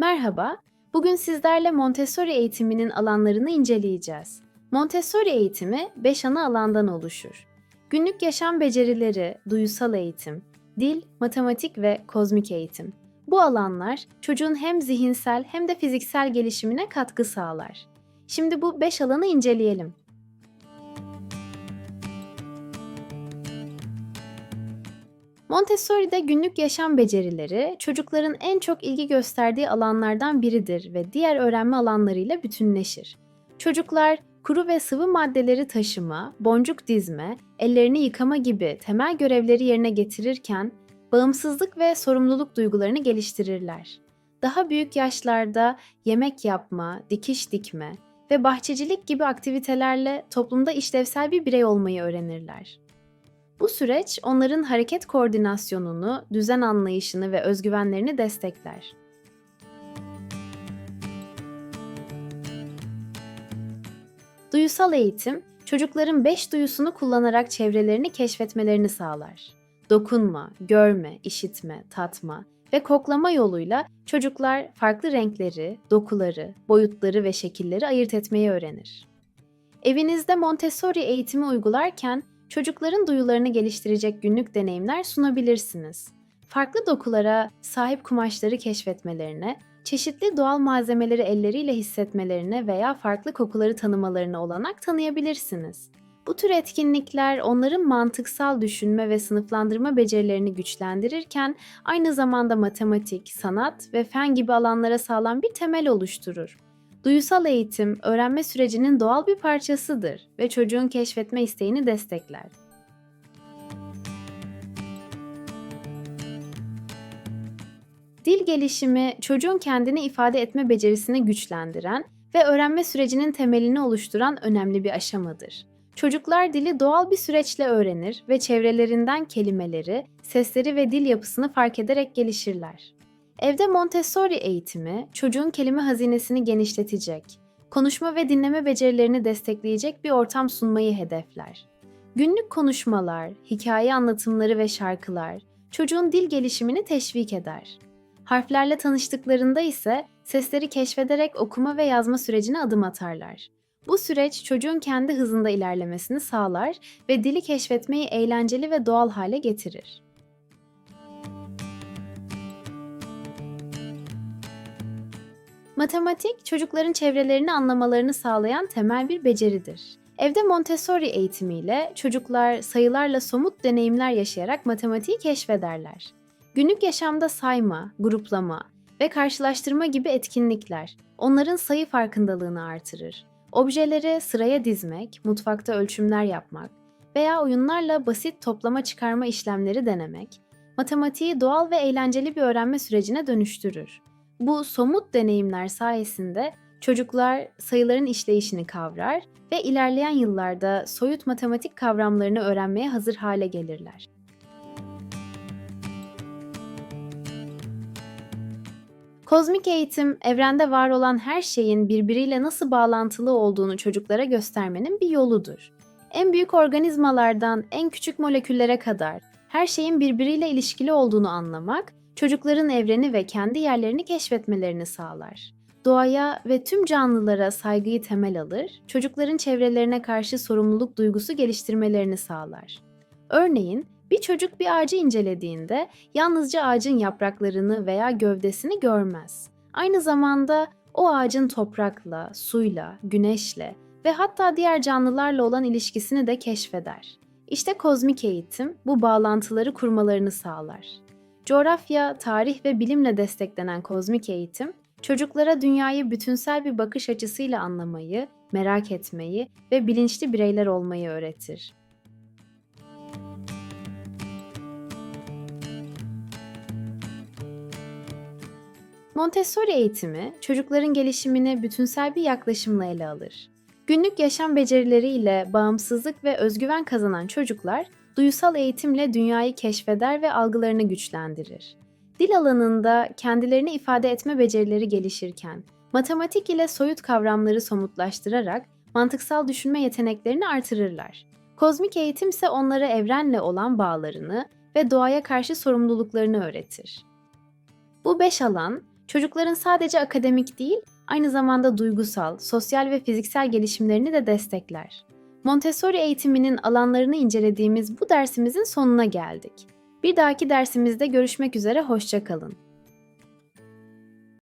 Merhaba, bugün sizlerle Montessori eğitiminin alanlarını inceleyeceğiz. Montessori eğitimi 5 ana alandan oluşur. Günlük yaşam becerileri, duyusal eğitim, dil, matematik ve kozmik eğitim. Bu alanlar çocuğun hem zihinsel hem de fiziksel gelişimine katkı sağlar. Şimdi bu 5 alanı inceleyelim. Montessori'de günlük yaşam becerileri çocukların en çok ilgi gösterdiği alanlardan biridir ve diğer öğrenme alanlarıyla bütünleşir. Çocuklar kuru ve sıvı maddeleri taşıma, boncuk dizme, ellerini yıkama gibi temel görevleri yerine getirirken bağımsızlık ve sorumluluk duygularını geliştirirler. Daha büyük yaşlarda yemek yapma, dikiş dikme ve bahçecilik gibi aktivitelerle toplumda işlevsel bir birey olmayı öğrenirler. Bu süreç onların hareket koordinasyonunu, düzen anlayışını ve özgüvenlerini destekler. Duyusal eğitim, çocukların beş duyusunu kullanarak çevrelerini keşfetmelerini sağlar. Dokunma, görme, işitme, tatma ve koklama yoluyla çocuklar farklı renkleri, dokuları, boyutları ve şekilleri ayırt etmeyi öğrenir. Evinizde Montessori eğitimi uygularken çocukların duyularını geliştirecek günlük deneyimler sunabilirsiniz. Farklı dokulara sahip kumaşları keşfetmelerine, çeşitli doğal malzemeleri elleriyle hissetmelerine veya farklı kokuları tanımalarına olanak tanıyabilirsiniz. Bu tür etkinlikler onların mantıksal düşünme ve sınıflandırma becerilerini güçlendirirken aynı zamanda matematik, sanat ve fen gibi alanlara sağlam bir temel oluşturur. Duyusal eğitim öğrenme sürecinin doğal bir parçasıdır ve çocuğun keşfetme isteğini destekler. Dil gelişimi çocuğun kendini ifade etme becerisini güçlendiren ve öğrenme sürecinin temelini oluşturan önemli bir aşamadır. Çocuklar dili doğal bir süreçle öğrenir ve çevrelerinden kelimeleri, sesleri ve dil yapısını fark ederek gelişirler. Evde Montessori eğitimi çocuğun kelime hazinesini genişletecek, konuşma ve dinleme becerilerini destekleyecek bir ortam sunmayı hedefler. Günlük konuşmalar, hikaye anlatımları ve şarkılar çocuğun dil gelişimini teşvik eder. Harflerle tanıştıklarında ise sesleri keşfederek okuma ve yazma sürecine adım atarlar. Bu süreç çocuğun kendi hızında ilerlemesini sağlar ve dili keşfetmeyi eğlenceli ve doğal hale getirir. Matematik, çocukların çevrelerini anlamalarını sağlayan temel bir beceridir. Evde Montessori eğitimiyle çocuklar sayılarla somut deneyimler yaşayarak matematiği keşfederler. Günlük yaşamda sayma, gruplama ve karşılaştırma gibi etkinlikler onların sayı farkındalığını artırır. Objeleri sıraya dizmek, mutfakta ölçümler yapmak veya oyunlarla basit toplama çıkarma işlemleri denemek, matematiği doğal ve eğlenceli bir öğrenme sürecine dönüştürür. Bu somut deneyimler sayesinde çocuklar sayıların işleyişini kavrar ve ilerleyen yıllarda soyut matematik kavramlarını öğrenmeye hazır hale gelirler. Kozmik eğitim, evrende var olan her şeyin birbiriyle nasıl bağlantılı olduğunu çocuklara göstermenin bir yoludur. En büyük organizmalardan en küçük moleküllere kadar her şeyin birbiriyle ilişkili olduğunu anlamak çocukların evreni ve kendi yerlerini keşfetmelerini sağlar. Doğaya ve tüm canlılara saygıyı temel alır, çocukların çevrelerine karşı sorumluluk duygusu geliştirmelerini sağlar. Örneğin, bir çocuk bir ağacı incelediğinde yalnızca ağacın yapraklarını veya gövdesini görmez. Aynı zamanda o ağacın toprakla, suyla, güneşle ve hatta diğer canlılarla olan ilişkisini de keşfeder. İşte kozmik eğitim bu bağlantıları kurmalarını sağlar. Coğrafya, tarih ve bilimle desteklenen kozmik eğitim, çocuklara dünyayı bütünsel bir bakış açısıyla anlamayı, merak etmeyi ve bilinçli bireyler olmayı öğretir. Montessori eğitimi, çocukların gelişimini bütünsel bir yaklaşımla ele alır. Günlük yaşam becerileriyle bağımsızlık ve özgüven kazanan çocuklar, duyusal eğitimle dünyayı keşfeder ve algılarını güçlendirir. Dil alanında kendilerini ifade etme becerileri gelişirken, matematik ile soyut kavramları somutlaştırarak mantıksal düşünme yeteneklerini artırırlar. Kozmik eğitim ise onlara evrenle olan bağlarını ve doğaya karşı sorumluluklarını öğretir. Bu beş alan, Çocukların sadece akademik değil, aynı zamanda duygusal, sosyal ve fiziksel gelişimlerini de destekler. Montessori eğitiminin alanlarını incelediğimiz bu dersimizin sonuna geldik. Bir dahaki dersimizde görüşmek üzere, hoşça kalın.